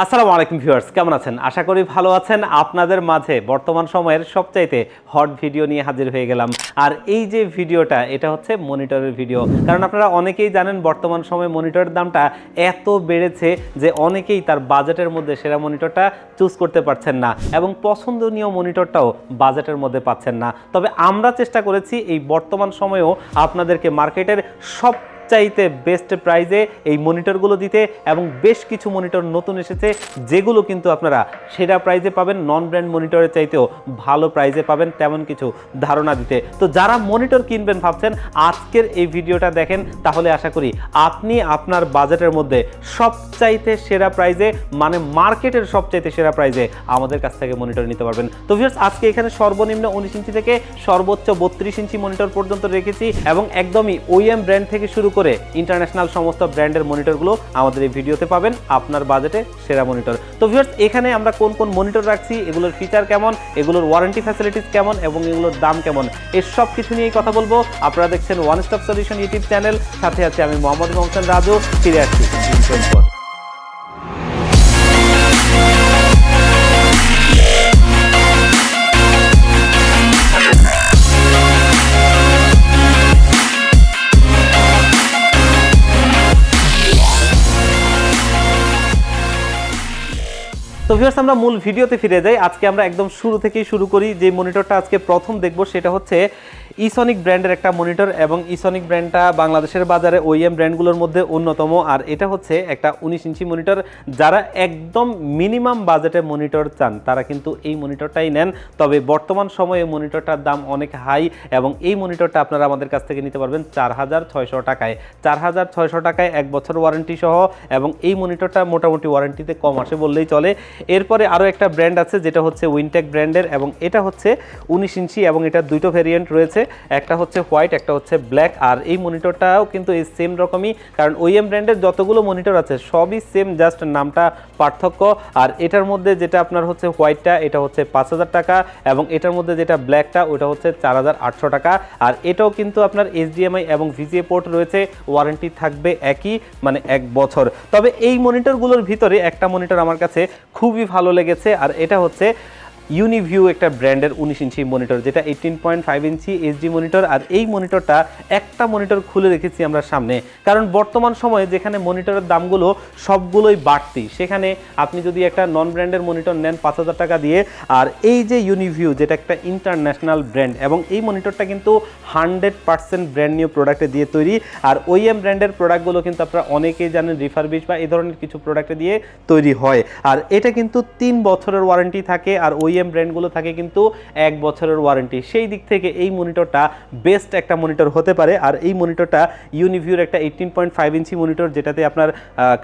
আসসালামু আলাইকুম ভিউয়ার্স, কেমন আছেন? আশা করি ভালো আছেন। আপনাদের মাঝে বর্তমান সময়ের সবচাইতে হট ভিডিও নিয়ে হাজির হয়ে গেলাম। আর এই যে ভিডিওটা, এটা হচ্ছে মনিটরের ভিডিও। কারণ আপনারা অনেকেই জানেন, বর্তমান সময়ে মনিটরের দামটা এত বেড়েছে যে অনেকেই তার বাজেটের মধ্যে সেরা মনিটরটা চুজ করতে পারছেন না এবং পছন্দনীয় মনিটরটাও বাজেটের মধ্যে পাচ্ছেন না। তবে আমরা চেষ্টা করেছি এই বর্তমান সময়েও আপনাদেরকে মার্কেটের সব চাইতে বেস্ট প্রাইজে এই মনিটরগুলো দিতে এবং বেশ কিছু মনিটর নতুন এসেছে, যেগুলো কিন্তু আপনারা সেরা প্রাইজে পাবেন নন ব্র্যান্ড মনিটরের চাইতেও ভালো প্রাইজে পাবেন, তেমন কিছু ধারণা দিতে। তো যারা মনিটর কিনবেন ভাবছেন, আজকের এই ভিডিওটা দেখেন, তাহলে আশা করি আপনি আপনার বাজেটের মধ্যে সবচাইতে সেরা প্রাইজে মানে মার্কেটের সবচাইতে সেরা প্রাইজে আমাদের কাছ থেকে মনিটর নিতে পারবেন। তো ভিউয়ার্স আজকে এখানে সর্বনিম্ন উনিশ ইঞ্চি থেকে সর্বোচ্চ বত্রিশ ইঞ্চি মনিটর পর্যন্ত রেখেছি এবং একদমই ওইএম ব্র্যান্ড থেকে শুরু করে ইন্টারন্যাশনাল সমস্ত ব্র্যান্ডের মনিটরগুলো আমাদের এই ভিডিওতে পাবেন, আপনার বাজেটে সেরা মনিটর তো ভিউয়ার্স এখানে আমরা কোন কোন মনিটর রাখছি, এগুলোর ফিচার কেমন, এগুলোর ওয়ারেন্টি ফ্যাসিলিটিস কেমন এবং এগুলোর দাম কেমন এর সব কিছু নিয়েই কথা বলব। আপনারা দেখছেন one stop solution YouTube channel সাথে আছে আমি মোহাম্মদ মোহসেন রাজু, ফিরে আসছি। তো ভিউয়ার্স আমরা মূল ভিডিওতে ফিরে যাই। আজকে আমরা একদম শুরু থেকেই শুরু করি। যে মনিটরটা আজকে প্রথম দেখব, সেটা হচ্ছে ইসনিক ব্র্যান্ডের একটা মনিটর এবং ইসনিক ব্র্যান্ডটা বাংলাদেশের বাজারে ওইএম ব্র্যান্ডগুলোর মধ্যে অন্যতম। আর এটা হচ্ছে একটা উনিশ ইঞ্চি মনিটর। যারা একদম মিনিমাম বাজেটে মনিটর চান, তারা কিন্তু এই মনিটরটাই নেন। তবে বর্তমান সময়ে মনিটরটার দাম অনেক হাই এবং এই মনিটরটা আপনারা আমাদের কাছ থেকে নিতে পারবেন চার হাজার ছয়শো টাকায়। চার হাজার ছয়শো টাকায় এক বছর ওয়ারেন্টি সহ এবং এই মনিটরটা মোটামুটি ওয়ারেন্টিতে কম আসে বললেই চলে। এরপরে আরও একটা ব্র্যান্ড আছে, যেটা হচ্ছে উইনটেক ব্র্যান্ডের, এবং এটা হচ্ছে উনিশ ইঞ্চি, এবং এটা দুটো ভেরিয়েন্ট রয়েছে। একটা হচ্ছে হোয়াইট, একটা হচ্ছে ব্ল্যাক, আর এই মনিটরটাও কিন্তু এই সেম রকমই, কারণ ওইএম ব্র্যান্ডের যতগুলো মনিটর আছে, সবই সেম জাস্ট নামটা পার্থক্য। আর এটার মধ্যে যেটা আপনার হচ্ছে হোয়াইটটা, এটা হচ্ছে পাঁচ হাজার টাকা, এবং এটার মধ্যে যেটা ব্ল্যাকটা ওটা হচ্ছে চার হাজার আটশো টাকা। আর এটাও কিন্তু আপনার এইচডিএমআই এবং ভিজিএ পোর্ট রয়েছে ওয়ারেন্টি থাকবে একই মানে এক বছর। তবে এই মনিটরগুলোর ভিতরে একটা মনিটর আমার কাছে খুবই ভালো লেগেছে। আর এটা হচ্ছে ইউনিভিউ একটা ব্র্যান্ডের উনিশ ইঞ্চি মনিটর যেটা eighteen point five inch HD monitor আর এই মনিটরটা একটা মনিটর খুলে রেখেছি আমরা সামনে। কারণ বর্তমান সময়ে যেখানে মনিটরের দামগুলো সবগুলোই বাড়তি, সেখানে আপনি যদি একটা নন ব্র্যান্ডের মনিটর নেন পাঁচ হাজার টাকা দিয়ে, আর এই যে ইউনিভিউ যেটা একটা ইন্টারন্যাশনাল ব্র্যান্ড এবং এই মনিটরটা কিন্তু হান্ড্রেড পার্সেন্ট ব্র্যান্ড নিউ প্রোডাক্টে দিয়ে তৈরি, আর ওইএম ব্র্যান্ডের প্রোডাক্টগুলো কিন্তু আপনারা অনেকেই জানেন রিফারবিশ বা এই ধরনের কিছু প্রোডাক্টে দিয়ে তৈরি হয়। আর এটা কিন্তু তিন বছরের ওয়ারেন্টি থাকে, আর ওইএম ব্র্যান্ডগুলো থাকে কিন্তু এক বছরের ওয়ারেন্টি। সেই দিক থেকে এই মনিটরটা বেস্ট একটা মনিটর হতে পারে। আর এই মনিটরটা ইউনিভিউর একটা eighteen point five inch monitor যেটাতে আপনার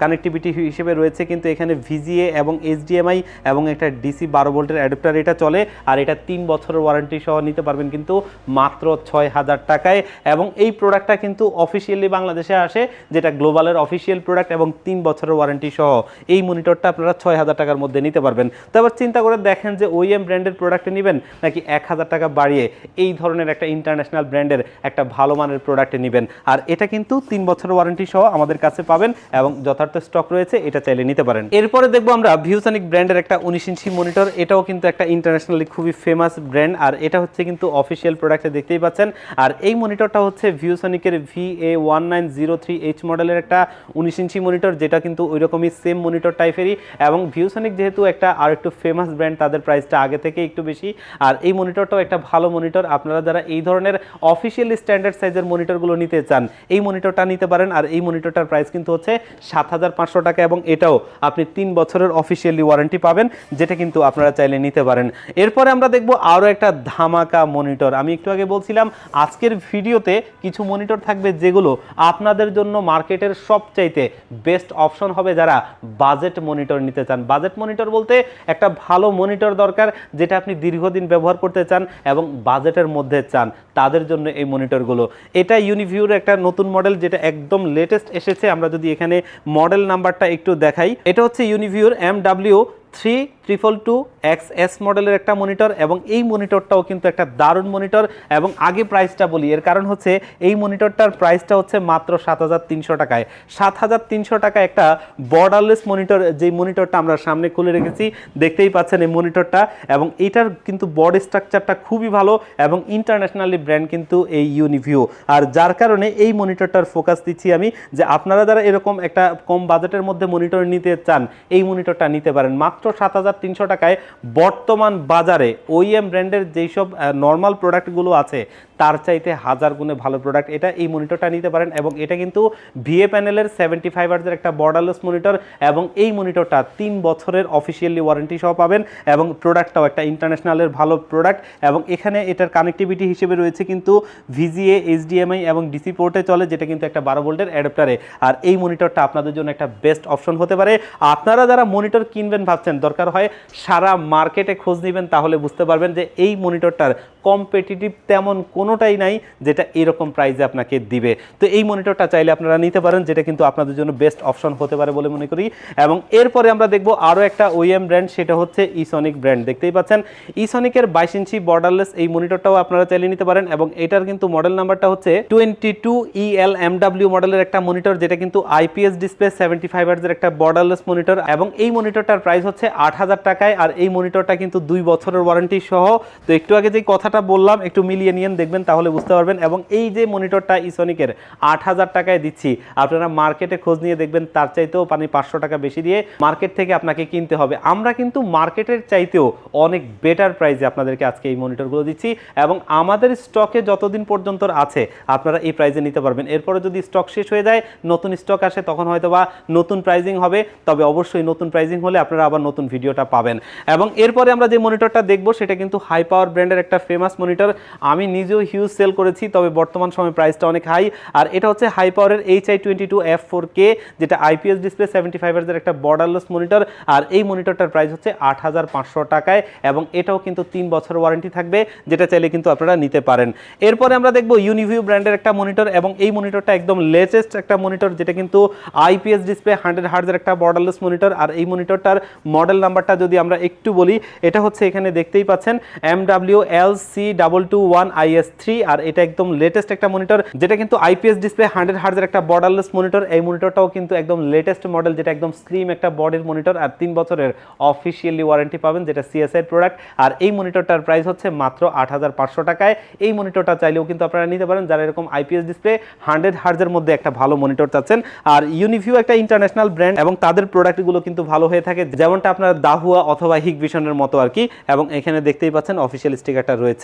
কানেক্টিভিটি হিসেবে রয়েছে কিন্তু এখানে ভিজিএ এবং এইচডিএমআই এবং একটা ডিসি বারো ভোল্টের অ্যাডাপ্টার এটা চলে। আর এটা তিন বছরের ওয়ারেন্টি সহ নিতে পারবেন কিন্তু মাত্র ছয় হাজার টাকায়। এবং এই প্রোডাক্টটা কিন্তু অফিসিয়ালি বাংলাদেশে আসে, যেটা গ্লোবালের অফিসিয়াল প্রোডাক্ট এবং তিন বছরের ওয়ারেন্টি সহ। এই মনিটরটা আপনারা ছয় হাজার টাকার মধ্যে নিতে পারবেন। তো এবার চিন্তা করে দেখেন যে ওইএম ব্র্যান্ডের প্রোডাক্টে নেবেন নাকি এক হাজার টাকা বাড়িয়ে এই ধরনের একটা ইন্টারন্যাশনাল ব্র্যান্ডের একটা ভালো মানের প্রোডাক্টে নেবেন। আর এটা কিন্তু তিন বছরের ওয়ারেন্টি সহ আমাদের কাছে পাবেন এবং যথার্থ স্টক রয়েছে, এটা চাইলে নিতে পারেন। এরপরে দেখব আমরা ভিউসানিক ব্র্যান্ডের একটা উনিশ ইঞ্চি মনিটর এটাও কিন্তু একটা ইন্টারন্যাশনালি খুবই ফেমাস ব্র্যান্ড আর এটা হচ্ছে কিন্তু অফিসিয়াল প্রোডাক্টে দেখতেই পাচ্ছেন। আর এই মনিটরটা হচ্ছে ভিউসনিকের V A one nine zero three H মডেলের একটা উনিশ ইঞ্চি মনিটর যেটা কিন্তু ওই রকমই সেম মনিটর টাইপেরই এবং ভিউসনিক যেহেতু একটা আর একটু ফেমাস ব্র্যান্ড তাদের প্রাইসটা আগে থেকে একটু বেশি। আর এই মনিটরটাও একটা ভালো মনিটর। আপনারা যারা এই ধরনের অফিসিয়ালি স্ট্যান্ডার্ড সাইজের মনিটরগুলো নিতে চান, এই মনিটরটা নিতে পারেন। আর এই মনিটরটার প্রাইস কিন্তু হচ্ছে সাত হাজার পাঁচশো টাকা এবং এটাও আপনি তিন বছরের অফিসিয়ালি ওয়ারেন্টি পাবেন, যেটা কিন্তু আপনারা চাইলে নিতে পারেন। এরপরে আমরা দেখব আরও একটা ধামাকা মনিটর। আমি একটু আগে বলছিলাম, আজকের ভিডিওতে কিছু মনিটর থাকবে যেগুলো আপনাদের জন্য মার্কেটের সবচাইতে বেস্ট অপশন হবে যারা বাজেট মনিটর নিতে চান। বাজেট মনিটর বলতে একটা ভালো মনিটর দরকার। যেটা আপনি দীর্ঘদিন ব্যবহার করতে চান এবং বাজেটের মধ্যে চান, তাদের জন্য এই মনিটরগুলো। এটা ইউনিভিউর একটা নতুন মডেল যেটা একদম লেটেস্ট এসেছে। আমরা যদি এখানে মডেল নাম্বারটা একটু দেখাই, এটা হচ্ছে ইউনিভিউর M W three triple two X S মডেলের একটা মনিটর এবং এই মনিটরটাও কিন্তু একটা দারুণ মনিটর এবং আগে প্রাইসটা বলি, এর কারণ হচ্ছে এই মনিটরটার প্রাইসটা হচ্ছে মাত্র সাত হাজার তিনশো টাকায়। সাত হাজার তিনশো টাকা একটা বর্ডারলেস মনিটর যেই মনিটরটা আমরা সামনে খুলে রেখেছি, দেখতেই পাচ্ছেন এই মনিটরটা এবং এটার কিন্তু বড স্ট্রাকচারটা খুবই ভালো এবং ইন্টারন্যাশনালি ব্র্যান্ড কিন্তু এই ইউনিভিউ আর যার কারণে এই মনিটরটার ফোকাস দিচ্ছি আমি যে আপনারা যারা এরকম একটা কম বাজেটের মধ্যে মনিটর নিতে চান, এই মনিটরটা নিতে পারেন। মাত্র সাত হাজার তিনশো টাকায় বর্তমান বাজারে ওইএম ব্র্যান্ডের যেই সব নর্মাল প্রোডাক্টগুলো আছে তার চাইতে হাজার গুণে ভালো প্রোডাক্ট এটা এই মনিটরটা নিতে পারেন এবং এটা কিন্তু ভিএ প্যানেলের সেভেন্টি ফাইভ আর্জের একটা বর্ডারলেস মনিটর এবং এই মনিটরটা তিন বছরের অফিসিয়ালি ওয়ারেন্টি সহ পাবেন এবং প্রোডাক্টটাও একটা ইন্টারন্যাশনালের ভালো প্রোডাক্ট এবং এখানে এটার কানেক্টিভিটি হিসেবে রয়েছে কিন্তু ভিজিএ এইচডিএমআই এবং ডিসি পোর্টে চলে, যেটা কিন্তু একটা বারো ভোল্টের অ্যাডাপ্টারে আর এই মনিটরটা আপনাদের জন্য একটা বেস্ট অপশন হতে পারে। আপনারা যারা মনিটর কিনবেন ভাবছেন, দরকার হয় সারা মার্কেটে খোঁজ নেবেন, তাহলে বুঝতে পারবেন যে এই মনিটরটার কম্পিটিটিভ তেমন কোনোটাই নাই যেটা এরকম প্রাইসে আপনাকে দিবে। তো এই মনিটরটা চাইলে আপনারা নিতে পারেন, যেটা কিন্তু আপনাদের জন্য বেস্ট অপশন হতে পারে বলে মনে করি। এবং এরপরে আমরা দেখব আরও একটা ওইএম ব্র্যান্ড সেটা হচ্ছে ইসনিক ব্র্যান্ড দেখতেই পাচ্ছেন ইসনিকের বাইশ ইঞ্চি বর্ডারলেস এই মনিটরটাও আপনারা চাইলে নিতে পারেন এবং এটার কিন্তু মডেল নাম্বারটা হচ্ছে টোয়েন্টি টু ইএল এমডাব্লিউ মডেলের একটা মনিটর যেটা কিন্তু আইপিএস ডিসপ্লে সেভেন্টি ফাইভ এর একটা বর্ডারলেস মনিটর এবং এই মনিটরটার প্রাইস হচ্ছে আট হাজার টাকায়, আর এই মনিটরটা কিন্তু দুই বছরের ওয়ারেন্টি সহ। তো একটু আগে যে কথাটা বললাম, একটু মিলিয়ে নিয়েন, দেখবেন তাহলে বুঝতে পারবেন। এবং এই যে মনিটরটা ইসনিকের আট হাজার টাকায় দিচ্ছি, আপনারা মার্কেটে খোঁজ নিয়ে দেখবেন, তার চাইতেও পানি পাঁচশো টাকা বেশি দিয়ে মার্কেট থেকে আপনাকে কিনতে হবে। আমরা কিন্তু মার্কেটের চাইতেও অনেক বেটার প্রাইসে আপনাদেরকে আজকে এই মনিটরগুলো দিচ্ছি। এবং আমাদের স্টকে যতদিন পর্যন্ত আছে, আপনারা এই প্রাইসে নিতে পারবেন। এরপরে যদি স্টক শেষ হয়ে যায়, নতুন স্টক আসে, তখন হয়তো বা নতুন প্রাইজিং হবে। তবে অবশ্যই নতুন প্রাইজিং হলে আপনারা আবার নতুন ভিডিওটা পাবেন। এবং এরপরে আমরা যে মনিটরটা দেখব, সেটা কিন্তু হাই পাওয়ার ব্র্যান্ডের একটা ফেমাস মনিটর, আমি নিজেও হিউজ সেল করেছি, তবে বর্তমান সময় প্রাইসটা অনেক হাই আর এটা হচ্ছে হাই পাওয়ারের H I twenty two F four K যেটা আইপিএস ডিসপ্লে সেভেন্টি ফাইভ একটা বর্ডারলেস মনিটর আর এই মনিটরটার প্রাইস হচ্ছে আট হাজার পাঁচশো টাকায়, এবং এটাও কিন্তু তিন বছর ওয়ারেন্টি থাকবে, যেটা চাইলে কিন্তু আপনারা নিতে পারেন। এরপরে আমরা দেখব ইউনিভিউ ব্র্যান্ডের একটা মনিটর এবং এই মনিটরটা একদম লেটেস্ট একটা মনিটর যেটা কিন্তু আইপিএস ডিসপ্লে হান্ড্রেড হার্জের একটা বর্ডারলেস মনিটর আর এই মনিটরটার মডেল নাম্বারটা যদি আমরা একটু বলি, এটা হচ্ছে এখানে দেখতেই পাচ্ছেন M W L C double two one IS three আর এটা একদম লেটেস্ট একটা মনিটর যেটা কিন্তু আইপিএস ডিসপ্লে হান্ড্রেড হার্জের একটা বর্ডারলেস মনিটর এই মনিটরটাও কিন্তু একদম লেটেস্ট মডেল যেটা একদম স্লিম একটা বডির মনিটর আর তিন বছরের অফিসিয়ালি ওয়ারেন্টি পাবেন, যেটা সিএসআই প্রোডাক্ট আর এই মনিটরটার প্রাইস হচ্ছে মাত্র আট হাজার পাঁচশো টাকায়। এই মনিটরটা চাইলেও কিন্তু আপনারা নিতে পারেন, যারা এরকম আইপিএস ডিসপ্লে হান্ড্রেড হার্জের মধ্যে একটা ভালো মনিটর চাচ্ছেন। আর ইউনিভিউ একটা ইন্টারন্যাশনাল ব্র্যান্ড এবং তাদের প্রোডাক্টগুলো কিন্তু ভালো হয়ে থাকে, যেমনটা আপনার দাহুয়া অথবা হিক ভিশনের মতো আর কি। এবং এখানে দেখতেই পাচ্ছেন অফিসিয়াল স্টিকারটা রয়েছে।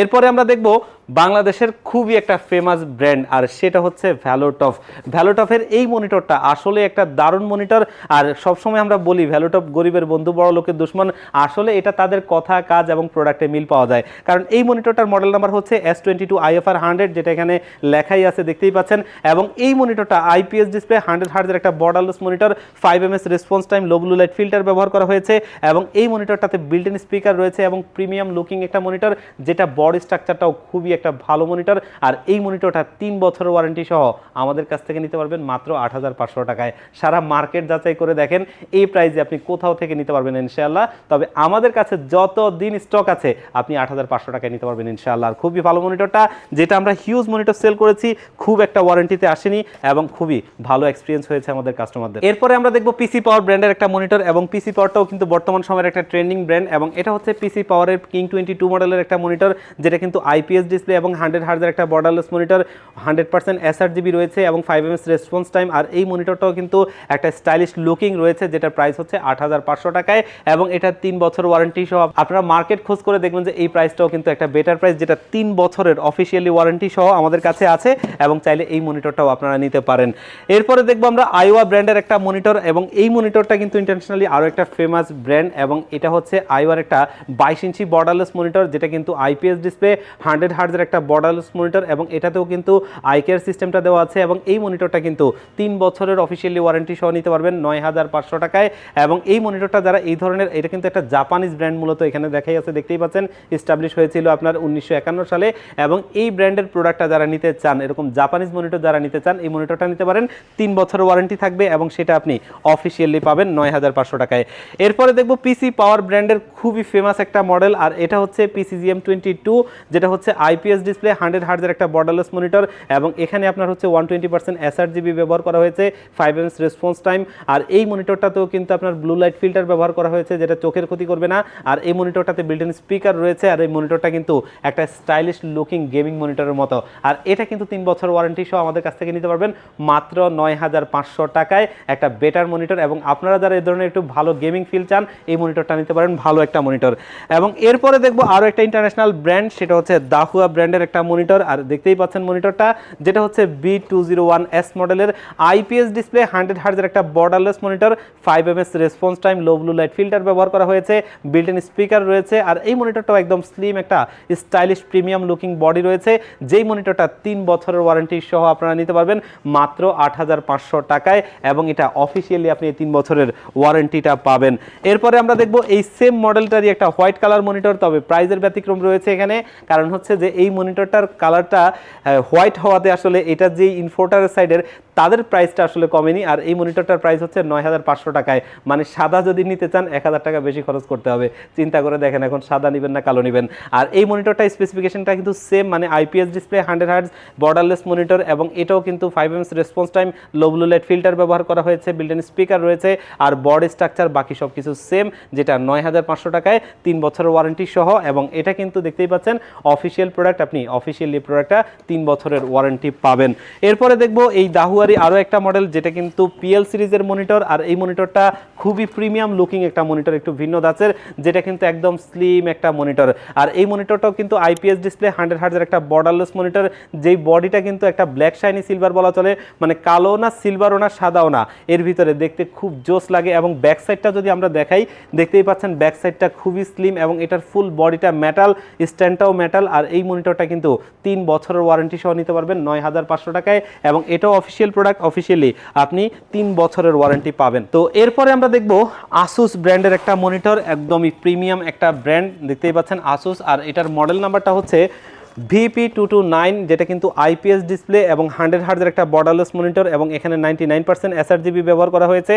এরপরে আমরা দেখব বাংলাদেশের খুবই একটা ফেমাস ব্র্যান্ড আর সেটা হচ্ছে ভ্যালোটফ ভ্যালোটফের এই মনিটরটা আসলে একটা দারুণ মনিটর আর সবসময় আমরা বলি ভ্যালোটফ গরিবের বন্ধু, বড় লোকের দুশ্মন, আসলে এটা তাদের কথা, কাজ এবং প্রোডাক্টে মিল পাওয়া যায়। কারণ এই মনিটরটার মডেল নাম্বার হচ্ছে S twenty two IFR hundred যেটা এখানে লেখাই আছে, দেখতেই পাচ্ছেন। এবং এই মনিটরটা আইপিএস ডিসপ্লে হান্ড্রেড হার্জের একটা borderless monitor five M S response time low blue light filter ব্যবহার করা হয়েছে। এবং এই মনিটরটাতে বিল্ট ইন স্পিকার রয়েছে এবং প্রিমিয়াম লুকিং একটা মনিটর যেটা বড় স্ট্রাকচারটাও খুবই একটা ভালো মনিটর আর এই মনিটরটা তিন বছরের ওয়ারেন্টি সহ আমাদের কাছ থেকে নিতে পারবেন মাত্র আট হাজার পাঁচশো টাকায়। সারা মার্কেট যাচাই করে দেখেন এই প্রাইসে আপনি কোথাও থেকে নিতে পারবেন ইনশাআল্লাহ। তবে আমাদের কাছে যত দিন স্টক আছে, আপনি আট হাজার পাঁচশো টাকায় নিতে পারবেন ইনশাআল্লাহ। খুবই ভালো মনিটরটা যেটা আমরা হিউজ মনিটর সেল করেছি, খুব একটা ওয়ারেন্টিতে আসেনি এবং খুবই ভালো এক্সপিরিয়েন্স হয়েছে আমাদের কাস্টমারদের এরপরে আমরা দেখব পিসি পাওয়ার ব্র্যান্ডের একটা মনিটর এবং পিসি পাওয়ারটাও কিন্তু বর্তমান সময়ের একটা ট্রেন্ডিং ব্র্যান্ড এবং এটা হচ্ছে পিসি পাওয়ারের কিং টোয়েন্টি টু মডেলের একটা মনিটর যেটা কিন্তু আইপিএস ডিসপ্লে এবং হান্ড্রেড হার্জের একটা borderless monitor hundred percent SR GB রয়েছে এবং five M S response time আর এই মনিটরটাও কিন্তু একটা স্টাইলিশ লুকিং রয়েছে যেটার প্রাইস হচ্ছে আট হাজার পাঁচশো টাকায়, এবং এটা তিন বছর ওয়ারেন্টি সহ, আপনারা মার্কেট খোঁজ করে দেখবেন যে এই প্রাইসটাও কিন্তু একটা বেটার প্রাইস যেটা তিন বছরের অফিসিয়ালি ওয়ারেন্টি সহ আমাদের কাছে আছে, এবং চাইলে এই মনিটরটাও আপনারা নিতে পারেন। এরপরে দেখব আমরা আইওয়া ব্র্যান্ডের একটা মনিটর এবং এই মনিটরটা কিন্তু ইন্টারন্যাশনালি আরও একটা ফেমাস ব্র্যান্ড এবং এটা হচ্ছে আইওয়ার একটা বাইশ ইঞ্চি বর্ডারলেস মনিটর যেটা কিন্তু আইপিএস ডিসপ্লে হান্ড্রেড হার্জের একটা বর্ডারলেস মনিটর এবং এটাতেও কিন্তু আইকেয়ার সিস্টেমটা দেওয়া আছে এবং এই মনিটরটা কিন্তু তিন বছরের অফিসিয়ালি ওয়ারেন্টি সহ নিতে পারবেন নয় হাজার পাঁচশো টাকায় এবং এই মনিটরটা যারা এই ধরনের, এটা কিন্তু একটা জাপানিজ ব্র্যান্ড মূলত এখানে দেখাই আছে, দেখতেই পাচ্ছেন এস্টাবলিশ হয়েছিল আপনার উনিশশো একান্ন সালে এবং এই ব্র্যান্ডের প্রোডাক্টটা যারা নিতে চান, এরকম জাপানিজ মনিটর যারা নিতে চান, এই মনিটরটা নিতে পারেন, তিন বছরের ওয়ারেন্টি থাকবে এবং সেটা আপনি অফিসিয়ালি পাবেন নয় হাজার পাঁচশো টাকায়। এরপরে দেখব পিসি পাওয়ার ব্র্যান্ডের খুবই ফেমাস একটা মডেল আর এটা হচ্ছে পিসিজিএম টোয়েন্টি টু যেটা হচ্ছে আইপিএস ডিসপ্লে হান্ড্রেড হার্জের একটা বর্ডারলেস মনিটর এবং এখানে আপনার হচ্ছে ওয়ান টোয়েন্টি পার্সেন্ট এসআরজিবি ব্যবহার করা হয়েছে ফাইভ এমস রেসপন্স টাইম আর এই মনিটরটাতেও কিন্তু আপনার ব্লু লাইট ফিল্টার ব্যবহার করা হয়েছে, যেটা চোখের ক্ষতি করবে না, আর এই মনিটরটাতে বিল্ট ইন স্পিকার রয়েছে, আর এই মনিটরটা কিন্তু একটা স্টাইলিশ লুকিং গেমিং মনিটরের মতো। আর এটা কিন্তু তিন বছর ওয়ারেন্টি সহ আমাদের কাছ থেকে নিতে পারবেন, মাত্র নয় হাজার পাঁচশো টাকায় একটা বেটার মনিটর এবং আপনারা যারা এই ধরনের একটু ভালো গেমিং ফিল চান, এই মনিটরটা নিতে পারেন, ভালো একটা মনিটর এবং এরপরে দেখব আরও একটা ইন্টারন্যাশনাল ব্র্যান্ড, সেটা হচ্ছে দাহুয়া ব্র্যান্ডের একটা মনিটর। আর দেখতেই পাচ্ছেন মনিটরটা, যেটা হচ্ছে B two zero one S মডেলের আইপিএস ডিসপ্লে, হান্ড্রেড হার্জের একটা borderless monitor five M S response time low blue light filter ব্যবহার করা হয়েছে বিল্ট ইন স্পিকার রয়েছে, আর এই মনিটরটাও একদম স্লিম একটা স্টাইলিশ প্রিমিয়াম লুকিং বডি রয়েছে, যেই মনিটরটা তিন বছরের ওয়ারেন্টি সহ আপনারা নিতে পারবেন, মাত্র আট হাজার পাঁচশো টাকায়, এবং এটা অফিসিয়ালি আপনি তিন বছরের ওয়ারেন্টিটা পাবেন। এরপরে আমরা দেখব এই সেম মডেলটারই একটা হোয়াইট কালার মনিটর তবে প্রাইজের ব্যতিক্রম রয়েছে এখানে। কারণ হচ্ছে যে এই মনিটরটার কালারটা হোয়াইট হওয়াতে আসলে এটা যে ইনফোর্টার সাইডের তাদের প্রাইসটা আসলে কমেনি, আর এই মনিটরটার প্রাইস হচ্ছে নয় হাজার পাঁচশো টাকায়। মানে সাদা যদি নিতে চান, এক হাজার টাকা বেশি খরচ করতে হবে। চিন্তা করে দেখেন, এখন সাদা নেবেন না, কালো নেবেন। আর এই মনিটরটা স্পেসিফিকেশনটা কিন্তু সেম মানে IPS display hundred hertz borderless monitor এবং এটাও কিন্তু five MS response time low blue light filter ব্যবহার করা হয়েছে বিল্ট স্পিকার রয়েছে, আর বডি স্ট্রাকচার বাকি সব কিছু সেম যেটা নয় হাজার পাঁচশো টাকায়, তিন বছরের ওয়ারেন্টি সহ, এবং এটা কিন্তু দেখতেই পাচ্ছেন অফিসিয়াল প্রোডাক্ট আপনি অফিসিয়ালি প্রোডাক্টটা তিন বছরের ওয়ারেন্টি পাবেন। এরপরে দেখব এই দাহুয়ারি আরও একটা মডেল যেটা কিন্তু পিএল সিরিজের মনিটর আর এই মনিটরটা খুবই প্রিমিয়াম লুকিং একটা মনিটর একটু ভিন্ন দাঁচের যেটা কিন্তু একদম স্লিম একটা মনিটর আর এই মনিটরটাও কিন্তু আইপিএস ডিসপ্লে হান্ড্রেড হার্জের একটা বর্ডারলেস মনিটর যেই বডিটা কিন্তু একটা ব্ল্যাক শাইনি সিলভার বলা চলে মানে কালো না সিলভারও না, সাদাও না, এর ভিতরে দেখতে খুব জোস লাগে। এবং ব্যাক সাইডটা যদি আমরা দেখাই, দেখতেই পাচ্ছেন ব্যাক সাইডটা খুবই স্লিম এবং এটার ফুল বডিটা মেটাল স্ট্যান্ডটাও মেটাল আর এই মনিটরটা কিন্তু তিন বছরের ওয়ারেন্টি সহ নিতে পারবেন, নয় হাজার পাঁচশো টাকায়। এবং এটাও অফিসিয়াল প্রোডাক্ট অফিসিয়ালি আপনি তিন বছরের ওয়ারেন্টি পাবেন। তো এরপরে আমরা দেখব আসুস ব্র্যান্ডের একটা মনিটর একদমই প্রিমিয়াম একটা ব্র্যান্ড দেখতেই পাচ্ছেন আসুস আর এটার মডেল নাম্বারটা হচ্ছে ভিপি টু টু নাইন যেটা কিন্তু আইপিএস ডিসপ্লে এবং হান্ড্রেড হার্জের একটা বর্ডারলেস মনিটর এবং এখানে নাইনটি নাইন পার্সেন্ট এসআরজিবি ব্যবহার করা হয়েছে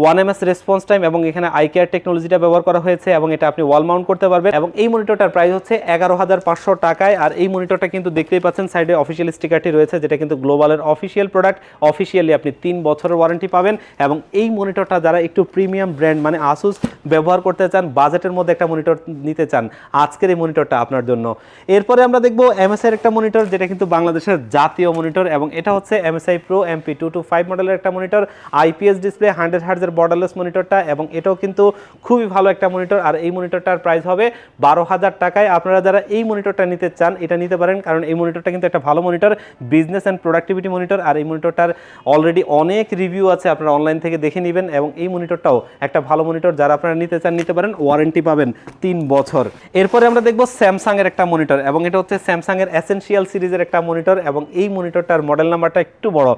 one M S response time এবং এখানে আইকেয়ার টেকনোলজিটা ব্যবহার করা হয়েছে এবং এটা আপনি ওয়াল মাউন্ট করতে পারবেন এবং এই মনিটরটার প্রাইস হচ্ছে এগারো হাজার পাঁচশো টাকায় আর এই মনিটরটা কিন্তু দেখতেই পাচ্ছেন সাইডে অফিসিয়াল স্টিকারটি রয়েছে যেটা কিন্তু গ্লোবালের অফিসিয়াল প্রোডাক্ট অফিসিয়ালি আপনি তিন বছরের ওয়ারেন্টি পাবেন এবং এই মনিটরটা যারা একটু প্রিমিয়াম ব্র্যান্ড মানে আসুস ব্যবহার করতে চান বাজেটের মধ্যে একটা মনিটর নিতে চান, আজকের এই মনিটরটা আপনার জন্য। এরপরে আমরা দেখব এমএসআই এর একটা মনিটর যেটা কিন্তু বাংলাদেশের জাতীয় মনিটর এবং এটা হচ্ছে MSI Pro MP two two five মডেলের একটা মনিটর আইপিএস ডিসপ্লে হান্ড্রেড হার্জের বর্ডারলেস মনিটরটা এবং এটাও কিন্তু খুবই ভালো একটা মনিটর আর এই মনিটরটার প্রাইস হবে বারো হাজার টাকায়। আপনারা যারা এই মনিটরটা নিতে চান, এটা নিতে পারেন কারণ এই মনিটরটা কিন্তু একটা ভালো monitor business and productivity monitor আর এই মনিটরটার অলরেডি অনেক রিভিউ আছে, আপনারা অনলাইন থেকে দেখে নেবেন এবং এই মনিটরটাও একটা ভালো মনিটর যারা আপনারা নিতে চান, নিতে পারেন ওয়ারেন্টি পাবেন তিন বছর। এরপরে আমরা দেখব স্যামসাং এর একটা মনিটর এবং এটা হচ্ছে স্যামসাং এর এসেনশিয়াল সিরিজের একটা মনিটর এবং এই মনিটরটার মডেল নাম্বারটা একটু বড়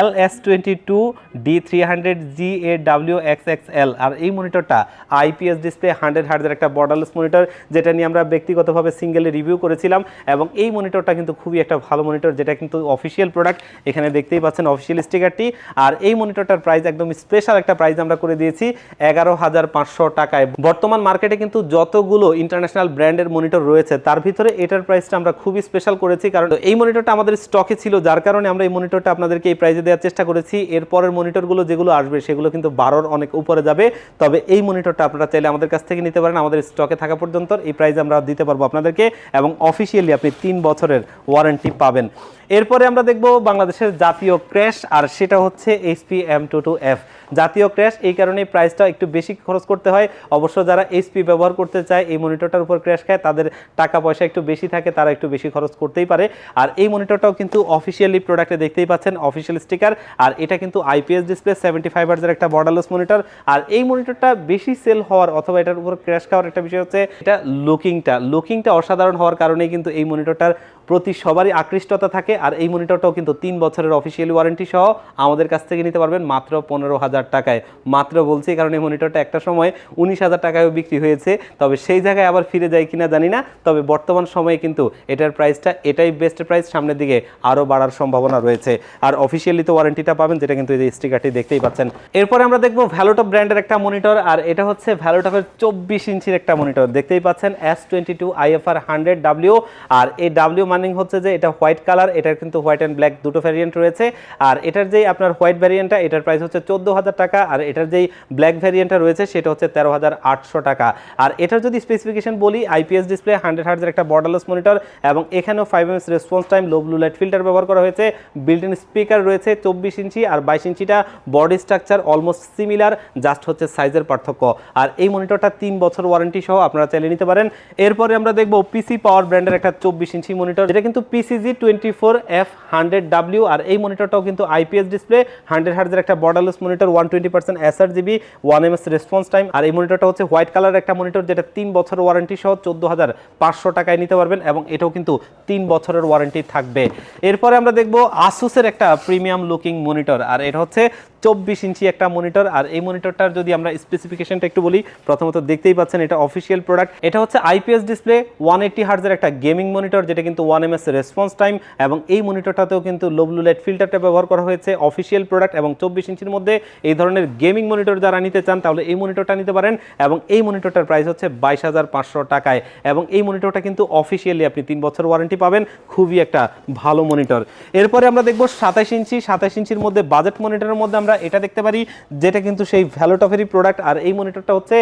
L S twenty two D three hundred G A W X X L আর এই মনিটরটা আইপিএস ডিসপ্লে হান্ড্রেড হার্ডের একটা বর্ডারলেস মনিটর, যেটা নিয়ে আমরা ব্যক্তিগতভাবে সিঙ্গেলে রিভিউ করেছিলাম এবং এই মনিটরটা কিন্তু খুবই একটা ভালো মনিটর, যেটা কিন্তু অফিসিয়াল প্রোডাক্ট এখানে দেখতেই পাচ্ছেন অফিসিয়াল স্টিকারটি আর এই মনিটরটার প্রাইস একদম স্পেশাল একটা প্রাইস আমরা করে দিয়েছি, এগারো হাজার পাঁচশো টাকায়। বর্তমান মার্কেটে কিন্তু যতগুলো ইন্টারন্যাশনাল ব্র্যান্ডের মনিটর রয়েছে, তার ভিতরে এটার প্রাইসটা আমরা খুবই স্পেশাল করেছি, কারণ এই মনিটরটা আমাদের স্টকে ছিল, যার কারণে আমরা এই মনিটরটা আপনাদেরকে এই প্রাইজে দেওয়ার চেষ্টা করেছি। এরপরের মনিটরগুলো যেগুলো আসবে, সেগুলো কিন্তু বারোর অনেক উপরে যাবে। তবে এই মনিটরটা আপনারা চাইলে আমাদের কাছ থেকে নিতে পারেন, আমাদের স্টকে থাকা পর্যন্ত। এই প্রাইজ আমরা দিতে পারব আপনাদেরকে এবং অফিসিয়ালি আপনি তিন বছরের ওয়ারেন্টি পাবেন। এরপরে আমরা দেখব বাংলাদেশের জাতীয় ক্র্যাশ, আর সেটা হচ্ছে HP M two two F জাতীয় ক্র্যাশ, এই কারণে প্রাইসটা একটু বেশি খরচ করতে হয়। অবশ্য যারা এইচপি ব্যবহার করতে চায়, এই মনিটরটার উপর ক্র্যাশ খায়, তাদের টাকা পয়সা একটু বেশি থাকে, তারা একটু বেশি খরচ করতেই পারে। আর এই মনিটরটাও কিন্তু অফিসিয়ালি প্রোডাক্টে দেখতেই পাচ্ছেন অফিসিয়াল স্টিকার আর এটা কিন্তু আইপিএস ডিসপ্লে সেভেন্টি ফাইভ হার্জের একটা বর্ডারলেস মনিটর আর এই মনিটরটা বেশি সেল হওয়ার অথবা এটার উপর ক্র্যাশ খাওয়ার একটা বিষয় হচ্ছে, এটা লুকিংটা লুকিংটা অসাধারণ হওয়ার কারণেই কিন্তু এই মনিটরটার প্রতি সবারই আকৃষ্টতা থাকে আর এই মনিটরটাও কিন্তু তিন বছরের অফিসিয়ালি ওয়ারেন্টি সহ আমাদের কাছ থেকে নিতে পারবেন মাত্র পনেরো হাজার টাকায়। মাত্র বলছি, কারণ এই মনিটরটা একটা সময় উনিশ হাজার টাকায়ও বিক্রি হয়েছে। তবে সেই জায়গায় আবার ফিরে যায় কিনা জানি না, তবে বর্তমান সময়ে কিন্তু এটার প্রাইসটা এটাই বেস্ট প্রাইস সামনের দিকে আরও বাড়ার সম্ভাবনা রয়েছে। আর অফিসিয়ালি তো ওয়ারেন্টিটা পাবেন, যেটা কিন্তু এই যে স্টিকারটি দেখতেই পাচ্ছেন। এরপরে আমরা দেখব ভ্যালোটপ ব্র্যান্ডের একটা মনিটর আর এটা হচ্ছে ভ্যালোটপের চব্বিশ ইঞ্চির একটা মনিটর দেখতেই পাচ্ছেন S twenty two IFR hundred W আর এই ডাব্লিউ মানিং হচ্ছে যে এটা হোয়াইট কালার এটার কিন্তু হোয়াইট অ্যান্ড ব্ল্যাক দুটো ভ্যারিয়েন্ট রয়েছে। আর এটার যেই আপনার হোয়াইট ভ্যারিয়েন্টটা এটার প্রাইস হচ্ছে চোদ্দ হাজার টাকা, আর এটার যেই ব্ল্যাক ভ্যারিয়েন্টটা রয়েছে, সেটা হচ্ছে তেরো হাজার আটশো টাকা। আর এটার যদি স্পেসিফিকেশন বলি আইপিএস ডিসপ্লে হান্ড্রেড হার্জের একটা বর্ডারলেস মনিটর এবং এখানেও five MS response time low blue light filter ব্যবহার করা হয়েছে। বিল্ট ইন স্পিকার রয়েছে চব্বিশ ইঞ্চি, আর বাইশ ইঞ্চিটা body structure almost similar just হচ্ছে সাইজের পার্থক্য। আর এই মনিটরটা তিন বছর ওয়ারেন্টি সহ আপনারা চাইলে নিতে পারেন। এরপরে আমরা দেখব পিসি পাওয়ার ব্র্যান্ডের একটা চব্বিশ ইঞ্চি মনিটর এটা কিন্তু PCG twenty four F hundred W আর এই মনিটরটাও কিন্তু আইপিএস ডিসপ্লে হান্ড্রেড হার্জের একটা borderless monitor one twenty percent SR GB one M S response time আর এই মনিটরটা হচ্ছে হোয়াইট কালার একটা মনিটর যেটা তিন বছর ওয়ারেন্টি সহ চোদ্দ হাজার পাঁচশো টাকায় নিতে পারবেন এবং এটাও কিন্তু তিন বছরের ওয়ারেন্টি থাকবে। এরপরে আমরা দেখব আসুসের একটা প্রিমিয়াম লুকিং মনিটর আর এটা হচ্ছে চব্বিশ ইঞ্চি একটা মনিটর আর এই মনিটরটার যদি আমরা স্পেসিফিকেশনটা একটু বলি, প্রথমত দেখতেই পাচ্ছেন এটা অফিসিয়াল প্রোডাক্ট এটা হচ্ছে আইপিএস ডিসপ্লে ওয়ান এইট্টি হার্জের একটা গেমিং মনিটর যেটা কিন্তু one M S response time এবং এই মনিটরটাতেও কিন্তু লোবলু লাইট ফিল্টারটা ব্যবহার করা হয়েছে অফিসিয়াল প্রোডাক্ট এবং চব্বিশ ইঞ্চির মধ্যে এই ধরনের গেমিং মনিটর যারা নিতে চান, তাহলে এই মনিটরটা নিতে পারেন, এবং এই মনিটরটার প্রাইস হচ্ছে বাইশ হাজার পাঁচশো টাকায়, এবং এই মনিটরটা কিন্তু অফিসিয়ালি আপনি তিন বছর ওয়ারেন্টি পাবেন, খুবই একটা ভালো মনিটর এরপরে আমরা দেখব সাতাশ ইঞ্চি সাতাশ ইঞ্চির মধ্যে বাজেট মনিটরের মধ্যে আমরা এটা দেখতে পারি, যেটা কিন্তু সেই ভ্যালোটফেরই প্রোডাক্ট আর এই মনিটরটা হচ্ছে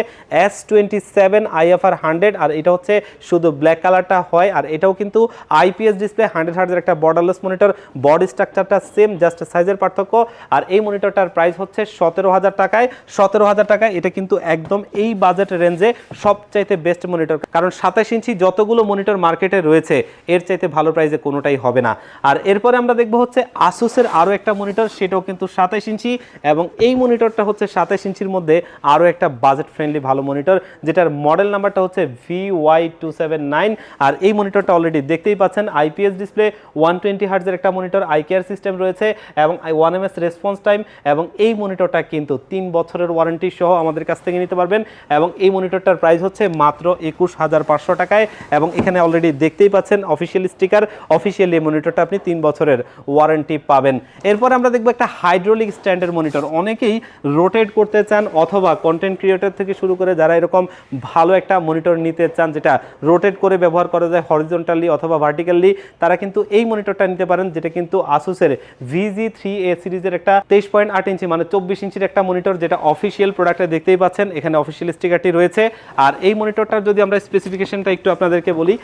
S twenty seven IFR hundred আর এটা হচ্ছে শুধু ব্ল্যাক কালারটা হয়, আর এটাও কিন্তু আইপিএস ডিসপ্লে হান্ড্রেড হার্জের একটা বর্ডারলেস মনিটর বডি স্ট্রাকচারটা সেম জাস্ট সাইজের পার্থক্য, আর এই মনিটরটার প্রাইস হচ্ছে সতেরো হাজার টাকায়, সতেরো হাজার টাকায় এটা কিন্তু একদম এই বাজেট রেঞ্জে সবচাইতে বেস্ট মনিটর কারণ সাতাশ ইঞ্চি যতগুলো মনিটর মার্কেটে রয়েছে, এর চাইতে ভালো প্রাইসে কোনোটাই হবে না। আর এরপরে আমরা দেখব হচ্ছে আসুসের আরও একটা মনিটর সেটাও কিন্তু সাতাশ ইঞ্চি এবং এই মনিটরটা হচ্ছে সাতাশ ইঞ্চির মধ্যে আরও একটা বাজেট ফ্রেন্ডলি ভালো মনিটর, যেটার মডেল নাম্বারটা হচ্ছে V Y two seven nine আর এই মনিটরটা অলরেডি দেখতেই পাচ্ছেন আইপিএস ডিসপ্লে ওয়ান টোয়েন্টি হার্জের একটা মনিটর আই কেয়ার সিস্টেম রয়েছে এবং one M S response time এবং এই মনিটরটা কিন্তু তিন বছরের ওয়ারেন্টি সহ আমাদের কাছ থেকে নিতে পারবেন। এবং এই মনিটরটার প্রাইস হচ্ছে মাত্র একুশ হাজার পাঁচশো টাকায়। এবং এখানে অলরেডি দেখতেই পাচ্ছেন অফিসিয়াল স্টিকার অফিসিয়ালি এই মনিটরটা আপনি তিন বছরের ওয়ারেন্টি পাবেন। এরপর আমরা দেখব একটা হাইড্রোলিক স্ট্যান্ডের মনিটর অনেকেই রোটেট করতে চান অথবা কন্টেন্ট ক্রিয়েটর থেকে শুরু করে যারা এরকম ভালো একটা মনিটর নিতে চান, যেটা রোটেট করে ব্যবহার করা যায় হরিজন্টালি অথবা ভার্টিক্যালি তারা কিন্তু এই মনিটরটা নিতে পারেন, যেটা কিন্তু আসুসের ভিজি থ্রি এ সিরিজের একটা তেইশ পয়েন্ট আট ইঞ্চি মানে চব্বিশ ইঞ্চির একটা মনিটর যেটা অফিসিয়াল প্রোডাক্টে দেখতেই পাচ্ছেন। এখানে অফিসিয়াল স্টিকারটি রয়েছে। আর এই মনিটরটার যদি আমরা স্পেসিফিকেশনটা একটু আপনাদেরকে বলি,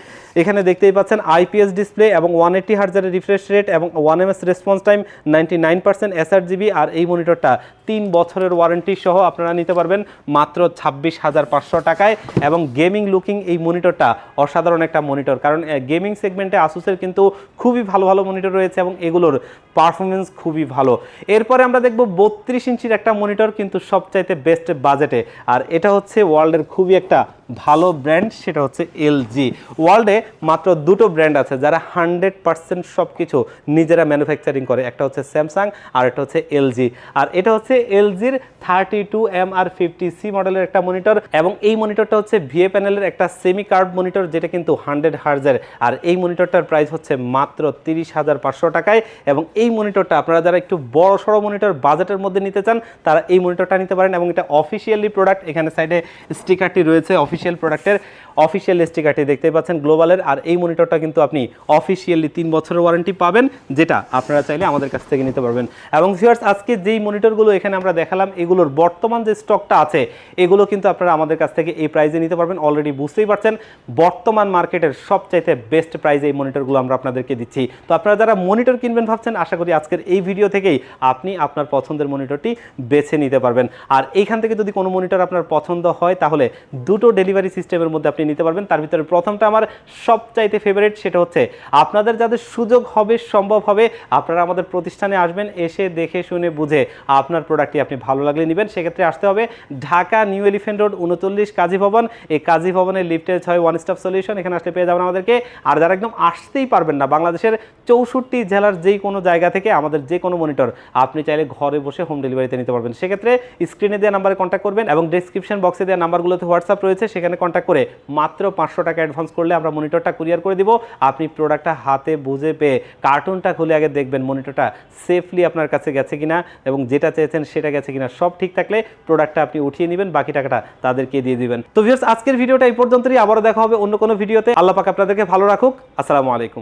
এখানে দেখতেই পাচ্ছেন আইপিএস ডিসপ্লে এবং ওয়ান এইট্টি হার্জারের রিফ্রেশ রেট এবং one M S response time ninety nine percent SR GB আর এই মনিটরটা তিন বছরের ওয়ারেন্টি সহ আপনারা নিতে পারবেন মাত্র ছাব্বিশ হাজার পাঁচশো টাকায় এবং গেমিং লুকিং এই মনিটরটা অসাধারণ একটা মনিটর। কারণ গেমিং সেগমেন্টে আসুসের কিন্তু খুবই ভালো ভালো মনিটর রয়েছে এবং এগুলোর পারফরমেন্স খুবই ভালো। এরপরে আমরা দেখব বত্রিশ ইঞ্চির একটা মনিটর কিন্তু সবচাইতে বেস্ট বাজেটে আর এটা হচ্ছে ওয়ার্ল্ডের খুবই একটা ভালো ব্র্যান্ড সেটা হচ্ছে এলজি। ওয়ার্ল্ডে মাত্র দুটো ব্র্যান্ড আছে যারা হান্ড্রেড পার্সেন্ট সব কিছু নিজেরা ম্যানুফ্যাকচারিং করে। একটা হচ্ছে স্যামসাং আর একটা হচ্ছে এলজি। আর এটা হচ্ছে এলজির thirty two M R fifty C মডেলের একটা মনিটর এবং এই মনিটরটা হচ্ছে ভিএ প্যানেলের একটা সেমি কার্ভ মনিটর যেটা কিন্তু হান্ড্রেড হার্জের। আর এই মনিটরটার প্রাইস হচ্ছে মাত্র তিরিশ হাজার পাঁচশো টাকায় এবং এই মনিটরটা আপনারা যারা একটু বড় সড়ো মনিটর বাজেটের মধ্যে নিতে চান, তারা এই মনিটরটা নিতে পারেন এবং এটা অফিসিয়ালি প্রোডাক্ট। এখানে সাইডে স্টিকারটি রয়েছে অফিসিয়াল প্রোডাক্টের অফিসিয়াল স্টিকারটি দেখতে পাচ্ছেন গ্লোবালের, আর এই মনিটরটা কিন্তু আপনি অফিসিয়ালি তিন বছরের ওয়ারেন্টি পাবেন, যেটা আপনারা চাইলে আমাদের কাছ থেকে নিতে পারবেন। এবং ভিউয়ার্স আজকে যেই মনিটরগুলো এখানে আমরা দেখালাম, এগুলোর বর্তমান যে স্টকটা আছে, এগুলো কিন্তু আপনারা আমাদের কাছ থেকে এই প্রাইজে নিতে পারবেন। অলরেডি বুঝতেই পারছেন, বর্তমান মার্কেটের সবচাইতে বেস্ট প্রাইজে এই মনিটরগুলো আমরা আপনাদেরকে দিচ্ছি। তো আপনারা যারা মনিটর কিনবেন ভাবছেন, আশা করি আজকের এই ভিডিও থেকেই আপনি আপনার পছন্দের মনিটরটি বেছে নিতে পারবেন। আর এইখান থেকে যদি কোনো মনিটর আপনার পছন্দ হয়, তাহলে দুটো ডেলিভারি সিস্টেমের মধ্যে আপনি নিতে পারবেন। তার ভিতরে প্রথমটা আমার সবচাইতে ফেভারিট সেটা হচ্ছে, আপনাদের যাদের সুযোগ হবে, সম্ভব হবে, আপনারা আমাদের প্রতিষ্ঠানে আসবেন, এসে দেখে শুনে বুঝে আপনার প্রোডাক্টটি আপনি ভালো লাগলে নেবেন। সেক্ষেত্রে আসতে হবে ঢাকা নিউ এলিফেন্ট রোড উনচল্লিশ কাজী ভবন। এই কাজী ভবনের লিফটের ছয় ওয়ান স্টপ সলিউশন এখানে আসলে পেয়ে যাবেন আমাদেরকে। আর যারা একদম আসতেই পারবেন না, বাংলাদেশের চৌষট্টি জেলার যেই কোনো জায়গা থেকে আমাদের যে কোনো মনিটর আপনি চাইলে ঘরে বসে হোম ডেলিভারিতে নিতে পারবেন। সেক্ষেত্রে স্ক্রিনে দেওয়া নাম্বারে কন্ট্যাক্ট করবেন এবং ডিসক্রিপশন বক্সে দেওয়া নাম্বারগুলোতে হোয়াটসঅ্যাপ রয়েছে। সেখানে কন্ট্যাক্ট করে মাত্র পাঁচশো টাকা অ্যাডভান্স করলে আমরা মনিটরটা কুরিয়ার করে দিব। আপনি প্রোডাক্টটা হাতে বুঝে পেয়ে কার্টুনটা খুলে আগে দেখবেন মনিটরটা সেফলি আপনার কাছে গেছে কিনা এবং যেটা চেয়েছেন সেটা গেছে কিনা সব ঠিক থাকলে প্রোডাক্টটা আপনি উঠিয়ে নেবেন, বাকি টাকাটা তাদেরকে দিয়ে দিবেন। তো ভিউয়ার্স আজকের ভিডিওটা এই পর্যন্তই। আবারও দেখা হবে অন্য কোনো ভিডিওতে। আল্লাহ পাক আপনাদেরকে ভালো রাখুক। আসসালামু আলাইকুম।